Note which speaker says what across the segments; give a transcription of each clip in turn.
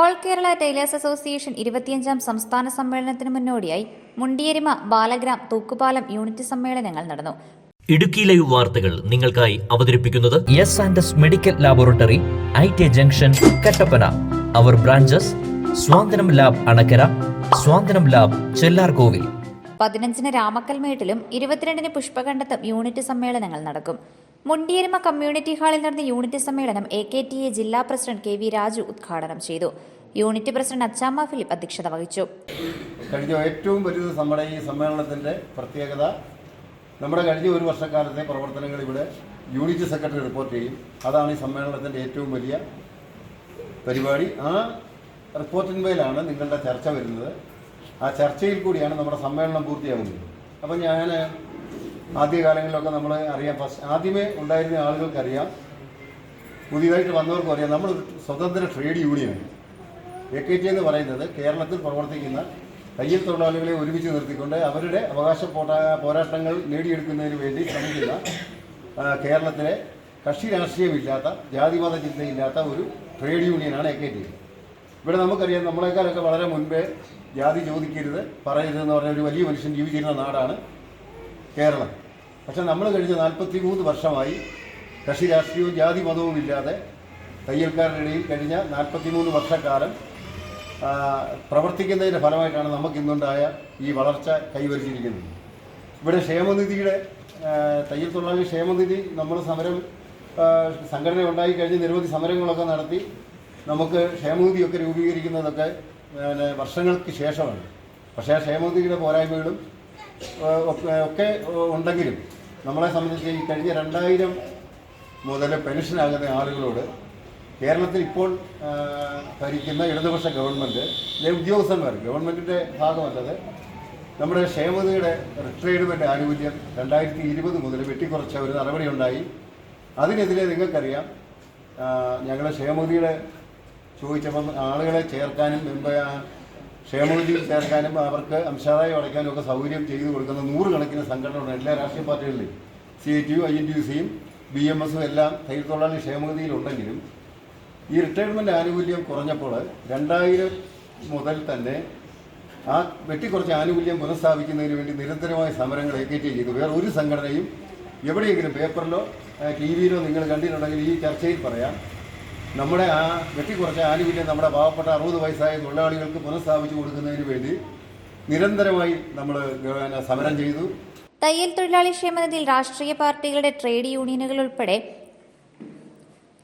Speaker 1: All Kerala tailors association ഇരുപത്തിയഞ്ചാം സംസ്ഥാന സമ്മേളനത്തിന് മുന്നോടിയായി മുണ്ടിയരിമ ബാലഗ്രാം തൂക്കുപാലം യൂണിറ്റ് സമ്മേളനങ്ങൾ നടന്നു.
Speaker 2: ഇടുക്കി ലൈവ് വാർത്തകൾ നിങ്ങൾക്കായി അവതരിപ്പിക്കുന്നത്
Speaker 3: S and S medical laboratory I T junction Kattappana. Our branches Santhwanam lab Anakkara Santhwanam lab Chellarkovil.
Speaker 1: പതിനഞ്ചിന് രാമക്കൽമേട്ടിലും ഇരുപത്തിരണ്ടിന് പുഷ്പകണ്ഠത്തും യൂണിറ്റ് സമ്മേളനങ്ങൾ നടക്കും. മുണ്ടിയരിമ കമ്മ്യൂണിറ്റി ഹാളിൽ നടന്ന യൂണിറ്റ് സമ്മേളനം എ കെ ടി എ ജില്ലാ പ്രസിഡന്റ് കെ വി രാജു ഉദ്ഘാടനം ചെയ്തു. യൂണിറ്റ് പ്രസിഡന്റ് അച്ചാമ്മ ഫിലിപ്പ് അധ്യക്ഷത വഹിച്ചു.
Speaker 4: കഴിഞ്ഞ ഏറ്റവും വലിയ നമ്മുടെ ഈ സമ്മേളനത്തിന്റെ പ്രത്യേകത നമ്മുടെ കഴിഞ്ഞ ഒരു വർഷക്കാലത്തെ പ്രവർത്തനങ്ങൾ ഇവിടെ യൂണിറ്റ് സെക്രട്ടറി റിപ്പോർട്ട് ചെയ്യും. അതാണ് ഈ സമ്മേളനത്തിന്റെ ഏറ്റവും വലിയ പരിപാടി. ആ റിപ്പോർട്ടിന്മേലാണ് നിങ്ങളുടെ ചർച്ച വരുന്നത്. ആ ചർച്ചയിൽ കൂടിയാണ് നമ്മുടെ സമ്മേളനം പൂർത്തിയാകുന്നത്. അപ്പം ഞാൻ ആദ്യകാലങ്ങളിലൊക്കെ നമ്മൾ അറിയാം. ഫസ്റ്റ് ആദ്യമേ ഉണ്ടായിരുന്ന ആളുകൾക്കറിയാം. പുതിയതായിട്ട് വന്നവർക്കും അറിയാം. നമ്മൾ സ്വതന്ത്ര ട്രേഡ് യൂണിയനാണ് എ കെ ടി എന്ന് പറയുന്നത് കേരളത്തിൽ പ്രവർത്തിക്കുന്ന തയ്യൽ തൊഴിലാളികളെ ഒരുമിച്ച് നിർത്തിക്കൊണ്ട് അവരുടെ അവകാശ പോരാ പോരാട്ടങ്ങൾ നേടിയെടുക്കുന്നതിന് വേണ്ടി ശ്രമിക്കുന്ന കേരളത്തിലെ കക്ഷി രാഷ്ട്രീയമില്ലാത്ത ജാതിമത ചിന്തയില്ലാത്ത ഒരു ട്രേഡ് യൂണിയനാണ് എ കെ ടി ഇവിടെ നമുക്കറിയാം നമ്മളെക്കാളൊക്കെ വളരെ മുൻപേ ജാതി ചോദിക്കരുത് പറയരുതെന്ന് പറഞ്ഞ ഒരു വലിയ മനുഷ്യൻ ജീവിച്ചിരുന്ന നാടാണ് കേരളം. പക്ഷെ നമ്മൾ കഴിഞ്ഞ നാൽപ്പത്തി മൂന്ന് വർഷമായി കക്ഷി രാഷ്ട്രീയവും ജാതി മതവും ഇല്ലാതെ തയ്യൽക്കാരുടെ ഇടയിൽ കഴിഞ്ഞ നാൽപ്പത്തി മൂന്ന് വർഷക്കാലം പ്രവർത്തിക്കുന്നതിന്റെ ഫലമായിട്ടാണ് നമുക്ക് ഇന്നുണ്ടായ ഈ വളർച്ച കൈവരിച്ചിരിക്കുന്നത്. ഇവിടെ ക്ഷേമനിധിയുടെ തയ്യൽ തൊഴിലാളി ക്ഷേമനിധി നമ്മൾ സമരം സംഘടന ഉണ്ടായി കഴിഞ്ഞ് നിരവധി സമരങ്ങളൊക്കെ നടത്തി നമുക്ക് ക്ഷേമനിധിയൊക്കെ രൂപീകരിക്കുന്നതൊക്കെ വർഷങ്ങൾക്ക് ശേഷമാണ്. പക്ഷേ ആ ക്ഷേമനിധിയുടെ പോരായ്മകളും ഒക്കെ ഉണ്ടെങ്കിലും നമ്മളെ സംബന്ധിച്ച് ഈ കഴിഞ്ഞ രണ്ടായിരം മുതൽ പെൻഷനാകുന്ന ആളുകളോട് കേരളത്തിൽ ഇപ്പോൾ ഭരിക്കുന്ന ഇടതുപക്ഷ ഗവൺമെന്റ് ഉദ്യോഗസ്ഥന്മാർ ഗവൺമെന്റിന്റെ ഭാഗമല്ലത് നമ്മുടെ ക്ഷേമതയുടെ റിട്ടയർമെന്റ് ആനുകൂല്യം രണ്ടായിരത്തി ഇരുപത് മുതൽ വെട്ടിക്കുറച്ച ഒരു നടപടിയുണ്ടായി. അതിനെതിരെ നിങ്ങൾക്കറിയാം ഞങ്ങളുടെ ക്ഷേമതിയുടെ ചോദിച്ചപ്പം ആളുകളെ ചേർക്കാനും ക്ഷേമനിധി ചേർക്കാനും അവർക്ക് അംശാദായം അടയ്ക്കാനും ഒക്കെ സൗകര്യം ചെയ്തു കൊടുക്കുന്ന നൂറുകണക്കിന് സംഘടനകളുണ്ട്. എല്ലാ രാഷ്ട്രീയ പാർട്ടികളിലും C I U I N T U സിയും ബി എം എസും എല്ലാം തയ്യൽ തൊഴിലാളി ക്ഷേമനിധിയിലുണ്ടെങ്കിലും ഈ റിട്ടയർമെന്റ് ആനുകൂല്യം കുറഞ്ഞപ്പോൾ രണ്ടായിരം മുതൽ തന്നെ ആ വെട്ടിക്കുറച്ച് ആനുകൂല്യം പുനഃസ്ഥാപിക്കുന്നതിന് വേണ്ടി നിരന്തരമായ സമരങ്ങൾ എ കെ ടി ചെയ്തു. വേറെ ഒരു സംഘടനയും എവിടെയെങ്കിലും പേപ്പറിലോ ടി വിയിലോ നിങ്ങൾ കണ്ടിട്ടുണ്ടെങ്കിൽ ഈ ചർച്ചയിൽ പറയാം. നമ്മുടെ ആ വെട്ടിക്കുറച്ച ആനുകൂല്യം നമ്മുടെ പാവപ്പെട്ട അറുപത് വയസ്സായ തൊഴിലാളികൾക്ക് പുനഃസ്ഥാപിച്ചു കൊടുക്കുന്നതിന് വേണ്ടി നിരന്തരമായി നമ്മൾ സമരം ചെയ്തു.
Speaker 1: തയ്യൽ തൊഴിലാളി ക്ഷേമനിധിയിൽ രാഷ്ട്രീയ പാർട്ടികളുടെ ട്രേഡ് യൂണിയനുകൾ ഉൾപ്പെടെ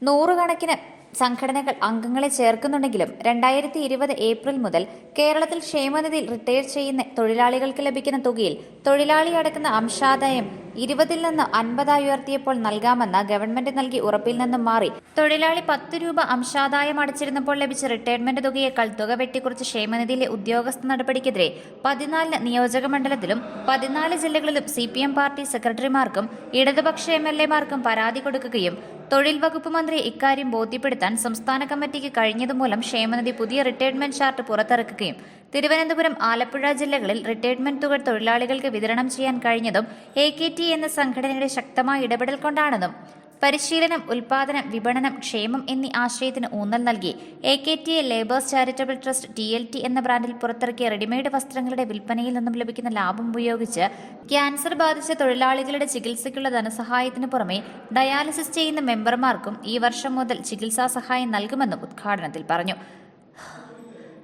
Speaker 1: നൂറുകണക്കിന് സംഘടനകൾ അംഗങ്ങളെ ചേർക്കുന്നുണ്ടെങ്കിലും രണ്ടായിരത്തി ഇരുപത് ഏപ്രിൽ മുതൽ കേരളത്തിൽ ക്ഷേമനിധിയിൽ റിട്ടയർ ചെയ്യുന്ന തൊഴിലാളികൾക്ക് ലഭിക്കുന്ന തുകയിൽ തൊഴിലാളി അടക്കുന്ന അംശാദായം ഇരുപതിൽ നിന്ന് അൻപതായി ഉയർത്തിയപ്പോൾ നൽകാമെന്ന ഗവൺമെന്റ് നൽകി ഉറപ്പിൽ നിന്നും മാറി. തൊഴിലാളി പത്ത് രൂപ അംശാദായം അടച്ചിരുന്നപ്പോൾ ലഭിച്ച റിട്ടയർമെന്റ് തുകയേക്കാൾ തുക വെട്ടിക്കുറിച്ച് ക്ഷേമനിധിയിലെ ഉദ്യോഗസ്ഥ നടപടിക്കെതിരെ പതിനാലിന് നിയോജക മണ്ഡലത്തിലും പതിനാല് ജില്ലകളിലും സി പാർട്ടി സെക്രട്ടറിമാർക്കും ഇടതുപക്ഷ എം എൽ എമാർക്കും പരാതി കൊടുക്കുകയും തൊഴിൽ വകുപ്പ് മന്ത്രി ഇക്കാര്യം ബോധ്യപ്പെടുത്താൻ സംസ്ഥാന കമ്മിറ്റിക്ക് കഴിഞ്ഞതുമൂലം ക്ഷേമനിധി പുതിയ റിട്ടയർമെന്റ് ചാർട്ട് പുറത്തിറക്കുകയും തിരുവനന്തപുരം ആലപ്പുഴ ജില്ലകളിൽ റിട്ടയർമെന്റ് തുക തൊഴിലാളികൾക്ക് വിതരണം ചെയ്യാൻ കഴിഞ്ഞതും എ എന്ന സംഘടനയുടെ ശക്തമായ ഇടപെടൽ കൊണ്ടാണെന്നും പരിശീലനം ഉൽപാദനം വിപണനം ക്ഷേമം എന്നീ ആശയത്തിന് ഊന്നൽ നൽകി. A K T A labours charitable trust T L T എന്ന ബ്രാൻഡിൽ പുറത്തിറക്കിയ റെഡിമെയ്ഡ് വസ്ത്രങ്ങളുടെ വിൽപ്പനയിൽ നിന്നും ലഭിക്കുന്ന ലാഭം ഉപയോഗിച്ച് ക്യാൻസർ ബാധിച്ച തൊഴിലാളികളുടെ ചികിത്സയ്ക്കുള്ള ധനസഹായത്തിന് പുറമെ ഡയാലിസിസ് ചെയ്യുന്ന മെമ്പർമാർക്കും ഈ വർഷം മുതൽ ചികിത്സാ സഹായം നൽകുമെന്നും ഉദ്ഘാടനത്തിൽ പറഞ്ഞു.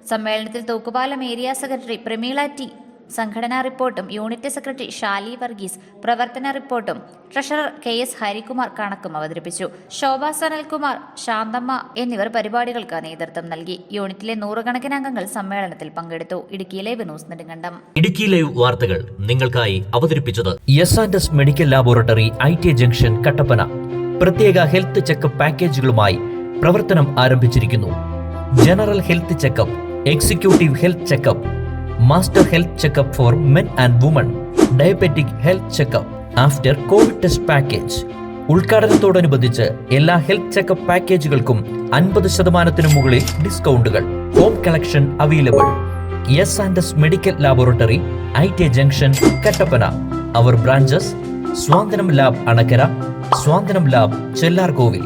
Speaker 1: സമ്മേളനത്തിൽ തൂക്കുപാലം ഏരിയ സെക്രട്ടറി പ്രമീള ടി. സംഘടനാ റിപ്പോർട്ടും യൂണിറ്റ് സെക്രട്ടറി ഷാലി വർഗീസ് പ്രവർത്തന റിപ്പോർട്ടും ട്രഷറർ കെ എസ് ഹരികുമാർ കണക്കും അവതരിപ്പിച്ചു. ശോഭാ സനൽകുമാർ ശാന്തമ്മ എന്നിവർ പരിപാടികൾക്ക് നേതൃത്വം നൽകി. യൂണിറ്റിലെ നൂറുകണക്കിന് അംഗങ്ങൾ സമ്മേളനത്തിൽ പങ്കെടുത്തു. Idukki live news Nedumkandam.
Speaker 2: Idukki live വാർത്തകൾ നിങ്ങൾക്കായി അവതരിപ്പിച്ചത്
Speaker 3: S and S medical laboratory I T junction Kattappana. പ്രത്യേക ഹെൽത്ത് ചെക്കപ്പ് പാക്കേജുകളുമായി പ്രവർത്തനം ആരംഭിച്ചിരിക്കുന്നു. General health checkup executive health checkup master health checkup for men and women diabetic health checkup after covid test package ഉദ്ഘാടനത്തോടനുബന്ധിച്ച് എല്ലാ health checkup പാക്കേജുകൾക്കും അൻപത് ശതമാനത്തിനു മുകളിൽ discounts home collection available S and S medical laboratory I T junction Kattappana our branches Swanthanam lab Anakkara Swanthanam lab Chellarkovil